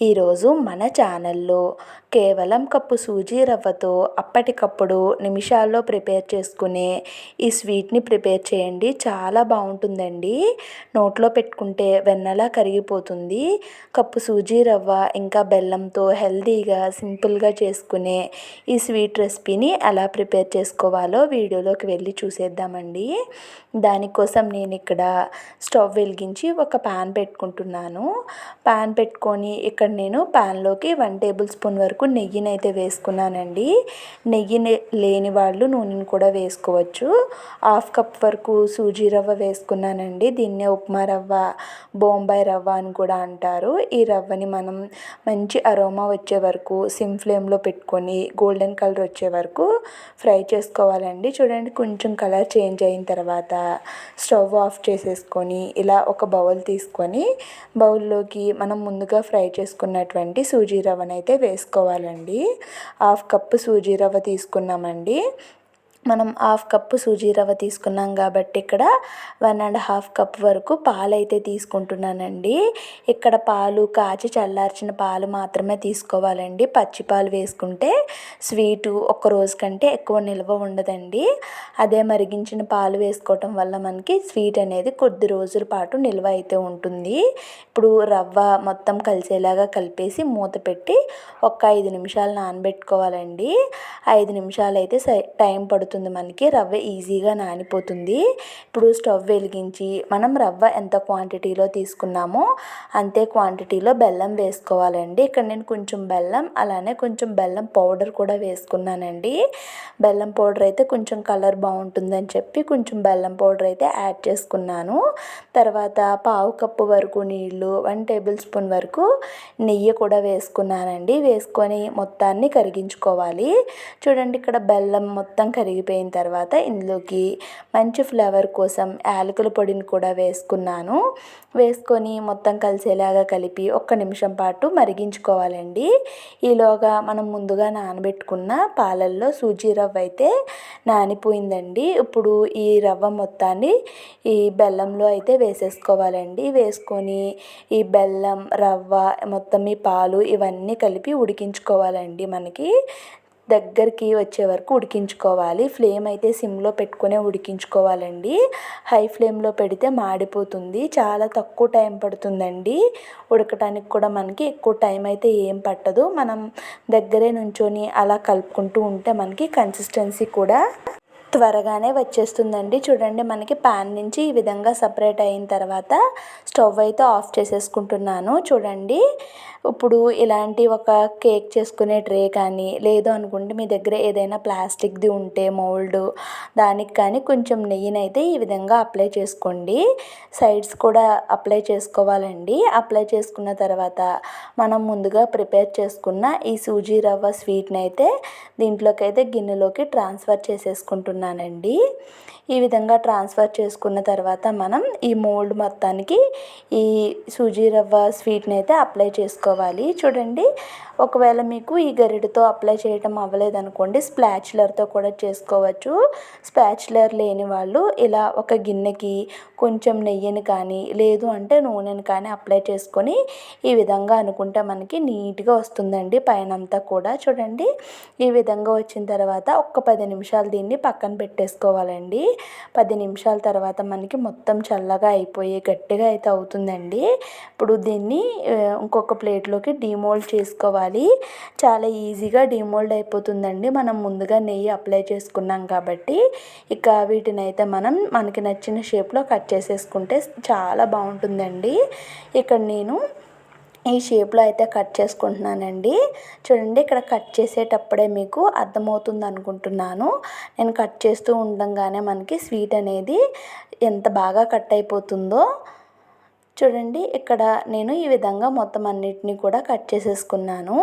ఈరోజు మన ఛానల్లో కేవలం కప్పు సూజీ రవ్వతో అప్పటికప్పుడు నిమిషాల్లో ప్రిపేర్ చేసుకునే ఈ స్వీట్ని ప్రిపేర్ చేయండి. చాలా బాగుంటుందండి. నోట్లో పెట్టుకుంటే వెన్నలా కరిగిపోతుంది. కప్పు సూజీ రవ్వ ఇంకా బెల్లంతో హెల్తీగా సింపుల్గా చేసుకునే ఈ స్వీట్ రెసిపీని ఎలా ప్రిపేర్ చేసుకోవాలో వీడియోలోకి వెళ్ళి చూసేద్దామండి. దానికోసం నేను ఇక్కడ స్టవ్ వెలిగించి ఒక ప్యాన్ పెట్టుకుంటున్నాను. ప్యాన్ పెట్టుకొని ఇక్కడ నేను ప్యాన్లోకి వన్ టేబుల్ స్పూన్ వరకు నెయ్యిని అయితే వేసుకున్నానండి. నెయ్యి లేని వాళ్ళు నూనెని కూడా వేసుకోవచ్చు. హాఫ్ కప్ వరకు సూజీ రవ్వ వేసుకున్నానండి. దీన్నే ఉప్మా రవ్వ బొంబాయి రవ్వ అని కూడా అంటారు. ఈ రవ్వని మనం మంచి అరోమా వచ్చే వరకు సిమ్ ఫ్లేమ్లో పెట్టుకొని గోల్డెన్ కలర్ వచ్చే వరకు ఫ్రై చేసుకోవాలండి. చూడండి కొంచెం కలర్ చేంజ్ అయిన తర్వాత స్టవ్ ఆఫ్ చేసేసుకొని ఇలా ఒక బౌల్ తీసుకొని బౌల్లోకి మనం ముందుగా ఫ్రై చేసుకున్నటువంటి సూజీ రవ్వనైతే అయితే వేసుకోవాలండి. హాఫ్ కప్పు సూజీ రవ్వ తీసుకున్నామండి. మనం హాఫ్ కప్పు సూజీ రవ్వ తీసుకున్నాం కాబట్టి ఇక్కడ వన్ అండ్ హాఫ్ కప్ వరకు పాలు అయితే తీసుకుంటున్నానండి. ఇక్కడ పాలు కాచి చల్లార్చిన పాలు మాత్రమే తీసుకోవాలండి. పచ్చి పాలు వేసుకుంటే స్వీటు ఒక రోజు కంటే ఎక్కువ నిల్వ ఉండదండి. అదే మరిగించిన పాలు వేసుకోవటం వల్ల మనకి స్వీట్ అనేది కొద్ది రోజుల పాటు నిల్వ అయితే ఉంటుంది. ఇప్పుడు రవ్వ మొత్తం కలిసేలాగా కలిపేసి మూత పెట్టి ఒక ఐదు నిమిషాలు నానబెట్టుకోవాలండి. ఐదు నిమిషాలు అయితే టైం పడుతుంది. పడుతుంది మనకి రవ్వ ఈజీగా నానిపోతుంది. ఇప్పుడు స్టవ్ వెలిగించి మనం రవ్వ ఎంత క్వాంటిటీలో తీసుకున్నామో అంతే క్వాంటిటీలో బెల్లం వేసుకోవాలండి. ఇక్కడ నేను కొంచెం బెల్లం అలానే కొంచెం బెల్లం పౌడర్ కూడా వేసుకున్నానండి. బెల్లం పౌడర్ అయితే కొంచెం కలర్ బాగుంటుందని చెప్పి కొంచెం బెల్లం పౌడర్ అయితే యాడ్ చేసుకున్నాను. తర్వాత పావు కప్పు వరకు నీళ్ళు వన్ టేబుల్ స్పూన్ వరకు నెయ్యి కూడా వేసుకున్నానండి. వేసుకొని మొత్తాన్ని కరిగించుకోవాలి. చూడండి ఇక్కడ బెల్లం మొత్తం కరిగి వేగిపోయిన తర్వాత ఇందులోకి మంచి ఫ్లేవర్ కోసం యాలకుల పొడిని కూడా వేసుకున్నాను. వేసుకొని మొత్తం కలిసేలాగా కలిపి ఒక్క నిమిషం పాటు మరిగించుకోవాలండి. ఈలోగా మనం ముందుగా నానబెట్టుకున్న పాలల్లో సూజీ రవ్వ అయితే నానిపోయిందండి. ఇప్పుడు ఈ రవ్వ మొత్తాన్ని ఈ బెల్లంలో అయితే వేసేసుకోవాలండి. వేసుకొని ఈ బెల్లం రవ్వ మొత్తం ఈ పాలు ఇవన్నీ కలిపి ఉడికించుకోవాలండి మనకి. దగ్గరికి వచ్చే వరకు ఉడికించుకోవాలి. ఫ్లేమ్ అయితే సిమ్లో పెట్టుకునే ఉడికించుకోవాలండి. హై ఫ్లేమ్లో పెడితే మాడిపోతుంది. చాలా తక్కువ టైం పడుతుందండి. ఉడకటానికి కూడా మనకి ఎక్కువ టైం అయితే ఏం పట్టదు. మనం దగ్గరే నుంచొని అలా కలుపుకుంటూ ఉంటే మనకి కన్సిస్టెన్సీ కూడా త్వరగానే వచ్చేస్తుందండి. చూడండి మనకి ప్యాన్ నుంచి ఈ విధంగా సపరేట్ అయిన తర్వాత స్టవ్ అయితే ఆఫ్ చేసేసుకుంటున్నాను. చూడండి ఇప్పుడు ఇలాంటి ఒక కేక్ చేసుకునే ట్రే కానీ లేదు అనుకుంటే మీ దగ్గర ఏదైనా ప్లాస్టిక్ది ఉంటే మౌల్డ్ దానికి కానీ కొంచెం నెయ్యిని అయితే ఈ విధంగా అప్లై చేసుకోండి. సైడ్స్ కూడా అప్లై చేసుకోవాలండి. అప్లై చేసుకున్న తర్వాత మనం ముందుగా ప్రిపేర్ చేసుకున్న ఈ సూజీ రవ్వ స్వీట్ని అయితే దీంట్లోకి అయితే గిన్నెలోకి ట్రాన్స్ఫర్ చేసేసుకుంటున్నాను. చేసుకున్నానండి ఈ విధంగా ట్రాన్స్ఫర్ చేసుకున్న తర్వాత మనం ఈ మోల్డ్ మొత్తానికి ఈ సూజీ రవ్వ స్వీట్ని అయితే అప్లై చేసుకోవాలి. చూడండి ఒకవేళ మీకు ఈ గరిటతో అప్లై చేయటం అవ్వలేదనుకోండి స్ప్లాచులర్తో కూడా చేసుకోవచ్చు. స్పాచులర్ లేని వాళ్ళు ఇలా ఒక గిన్నెకి కొంచెం నెయ్యిని కానీ లేదు అంటే నూనెని కానీ అప్లై చేసుకొని ఈ విధంగా అనుకుంటే మనకి నీట్గా వస్తుందండి పైన అంతా కూడా. చూడండి ఈ విధంగా వచ్చిన తర్వాత ఒక్క పది నిమిషాలు దీన్ని పక్కన పక్కన పెట్టేసుకోవాలండి. పది నిమిషాల తర్వాత మనకి మొత్తం చల్లగా అయిపోయి గట్టిగా అయితే అవుతుందండి. ఇప్పుడు దీన్ని ఇంకొక ప్లేట్లోకి డిమోల్డ్ చేసుకోవాలి. చాలా ఈజీగా డిమోల్డ్ అయిపోతుందండి. మనం ముందుగా నెయ్యి అప్లై చేసుకున్నాం కాబట్టి ఇక వీటిని అయితే మనం మనకి నచ్చిన షేప్లో కట్ చేసేసుకుంటే చాలా బాగుంటుందండి. ఇక్కడ నేను ఈ షేప్లో అయితే కట్ చేసుకుంటున్నానండి. చూడండి ఇక్కడ కట్ చేసేటప్పుడే మీకు అర్థమవుతుంది అనుకుంటున్నాను. నేను కట్ చేస్తూ ఉండగానే మనకి స్వీట్ అనేది ఎంత బాగా కట్ అయిపోతుందో. చూడండి ఇక్కడ నేను ఈ విధంగా మొత్తం అన్నిటినీ కూడా కట్ చేసేసుకున్నాను.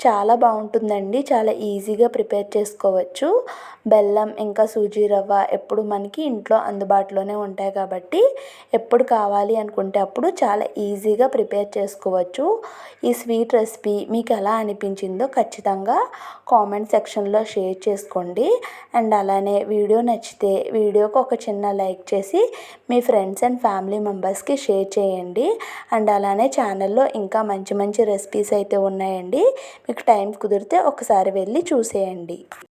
చాలా బాగుంటుందండి. చాలా ఈజీగా ప్రిపేర్ చేసుకోవచ్చు. బెల్లం ఇంకా సూజీ రవ్వ ఎప్పుడు మనకి ఇంట్లో అందుబాటులోనే ఉంటాయి కాబట్టి ఎప్పుడు కావాలి అనుకుంటే అప్పుడు చాలా ఈజీగా ప్రిపేర్ చేసుకోవచ్చు. ఈ స్వీట్ రెసిపీ మీకు ఎలా అనిపించిందో ఖచ్చితంగా కామెంట్ సెక్షన్లో షేర్ చేసుకోండి. అండ్ అలానే వీడియో నచ్చితే వీడియోకి ఒక చిన్న లైక్ చేసి మీ ఫ్రెండ్స్ అండ్ ఫ్యామిలీ మెంబర్స్కి షేర్ చేయండి. అండ్ అలానే ఛానల్లో ఇంకా మంచి మంచి రెసిపీస్ అయితే ఉన్నాయండి. మీకు టైం కుదిరితే ఒకసారి వెళ్ళి చూసేయండి.